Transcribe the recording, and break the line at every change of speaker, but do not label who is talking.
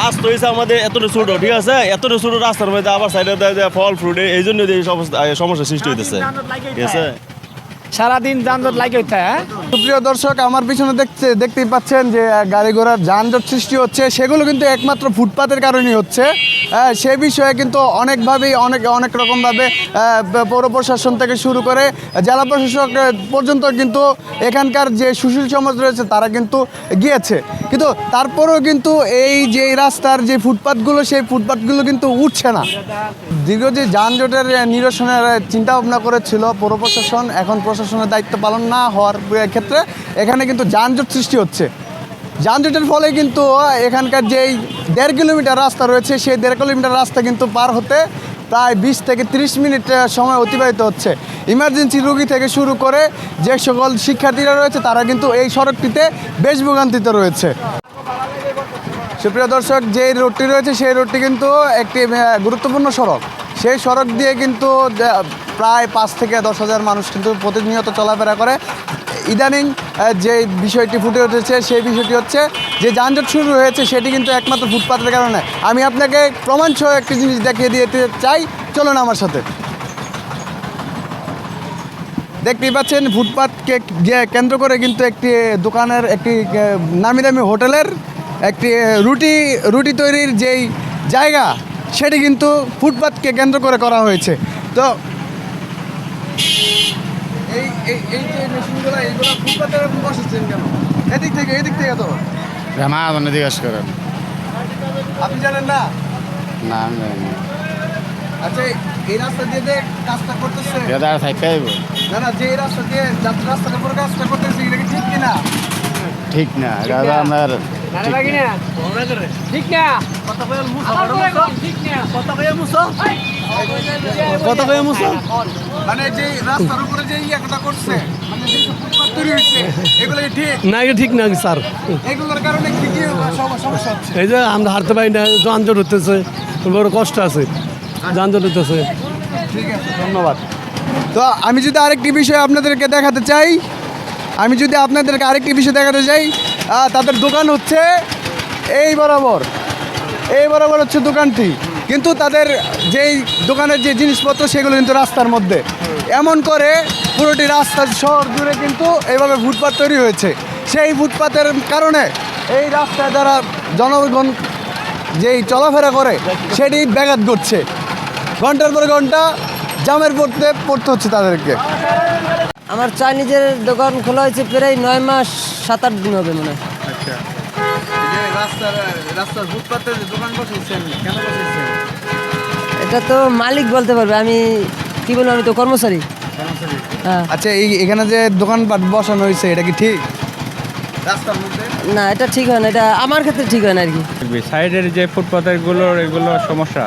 রাস্তা হয়েছে আমাদের এতটা ছোট ঠিক আছে? এতটা ছোট রাস্তার মধ্যে আবার সাইডে ফল ফ্রুট এই জন্য সমস্যা সৃষ্টি হইতেছে। ঠিক আছে?
সারাদিন যানজট লাগে হ্যাঁ?
সুপ্রিয় দর্শক, আমার পিছনে দেখতে, দেখতেই পাচ্ছেন যে গাড়ি ঘোড়ার যানজট সৃষ্টি হচ্ছে। সেগুলো কিন্তু একমাত্র ফুটপাতের কারণেই হচ্ছে। সে বিষয়ে কিন্তু অনেকভাবেই অনেক অনেক রকমভাবে পৌর প্রশাসন থেকে শুরু করে জেলা প্রশাসক পর্যন্ত কিন্তু এখানকার যে সুশীল সমাজ রয়েছে, তারা কিন্তু গিয়েছে। কিন্তু তারপরেও কিন্তু এই যে রাস্তার যে ফুটপাতগুলো, সেই ফুটপাতগুলো কিন্তু উঠছে না। দীর্ঘ যে যানজটের নিরসনের চিন্তা ভাবনা করেছিল পৌর প্রশাসন, এখন প্রশাসনের দায়িত্ব পালন না হওয়ার ক্ষেত্রে এখানে কিন্তু যানজট সৃষ্টি হচ্ছে। যানজটের ফলে কিন্তু এখানকার যেই দেড় কিলোমিটার রাস্তা রয়েছে, সেই দেড় কিলোমিটার রাস্তা কিন্তু পার হতে প্রায় বিশ থেকে তিরিশ মিনিট সময় অতিবাহিত হচ্ছে। ইমার্জেন্সি রোগী থেকে শুরু করে যে সকল শিক্ষার্থীরা রয়েছে, তারা কিন্তু এই সড়কটিতে বেশ ভোগান্তিতে রয়েছে। সুপ্রিয় দর্শক যে রোডটি রয়েছে, সেই রোডটি কিন্তু একটি গুরুত্বপূর্ণ সড়ক। সেই সড়ক দিয়ে কিন্তু প্রায় পাঁচ থেকে দশ হাজার মানুষ কিন্তু প্রতিনিয়ত চলাফেরা করে। ইদানিং যে বিষয়টি ফুটে উঠেছে, সেই বিষয়টি হচ্ছে যে যানজট শুরু হয়েছে, সেটি কিন্তু একমাত্র ফুটপাতের কারণে। আমি আপনাকে প্রমাণসহ একটি জিনিস দেখিয়ে দিতে চাই। চলুন আমার সাথে। দেখতেই পাচ্ছেন ফুটপাথকে কেন্দ্র করে কিন্তু একটি দোকানের একটি নামি দামি হোটেলের একটি রুটি রুটি তৈরির যেই জায়গা, সেটি কিন্তু ফুটপাথকে কেন্দ্র করে করা হয়েছে। তো এই এই এই যে মেশিনগুলো এইগুলো ফুটপাথে বসেছেন কেন? এদিক থেকে এদিক থেকে তো।
মা জিজ্ঞেস করেন
আপনি জানেন না?
না আমি জানি না।
আচ্ছা এই রাস্তা দিয়ে যে কাজটা করতেছে?
থাকতে
না না যে এই রাস্তা দিয়ে যাত্রা রাস্তার উপর কাজটা করতেছে এটা কি ঠিক কিনা?
ঠিক না এটা তো আপনার ঠিক না।
ঠিক না?
কত করে মুসো? মানে যে রাস্তার উপরে যে ইয়েটা করছে মানে যে ফুটপাত তৈরি হয়েছে এগুলো ঠিক?
না এটা ঠিক না স্যার?
এগুলোর কারণে কি কি সমস্যা হচ্ছে?
এই যে আমরা হারতে পারি না যানজট হতেছে বড় কষ্ট আছে যানজট হতেছে
ঠিক আছে। ধন্যবাদ। তো আমি যদি আরেকটি বিষয় আপনাদেরকে দেখাতে চাই আমি যদি আপনাদেরকে আরেকটি বিষয় দেখাতে চাই তাদের দোকান হচ্ছে এই বরাবর। এই বরাবর হচ্ছে দোকানটি। কিন্তু তাদের যেই দোকানের যে জিনিসপত্র, সেগুলো কিন্তু রাস্তার মধ্যে। এমন করে পুরোটি রাস্তা শহর জুড়ে কিন্তু এইভাবে ফুটপাত তৈরি হয়েছে। সেই ফুটপাতের কারণে এই রাস্তায় যারা জনগণ যেই চলাফেরা করে, সেটি ব্যাঘাত ঘটছে। ঘণ্টার পর ঘণ্টা জামের পড়তে পড়তে হচ্ছে তাদেরকে।
আমার চাইনিজের দোকান খোলা হয়েছে প্রায় নয় মাস সাত আট দিন হবে মনে হয়।
আচ্ছা। রাস্তার রাস্তার ফুটপাতে দোকান বসেছেন কেন বসেছেন?
এটা তো মালিক বলতে পারবে আমি কি বলব আমি তো কর্মচারী। হ্যাঁ।
আচ্ছা এই এখানে যে দোকানপাট বসানো হয়েছে এটা কি ঠিক? রাস্তার মধ্যে?
না এটা ঠিক হয় না এটা আমার ক্ষেত্রে ঠিক হয় না আর কি।
সাইডের যে ফুটপাথেরগুলো এগুলো সমস্যা।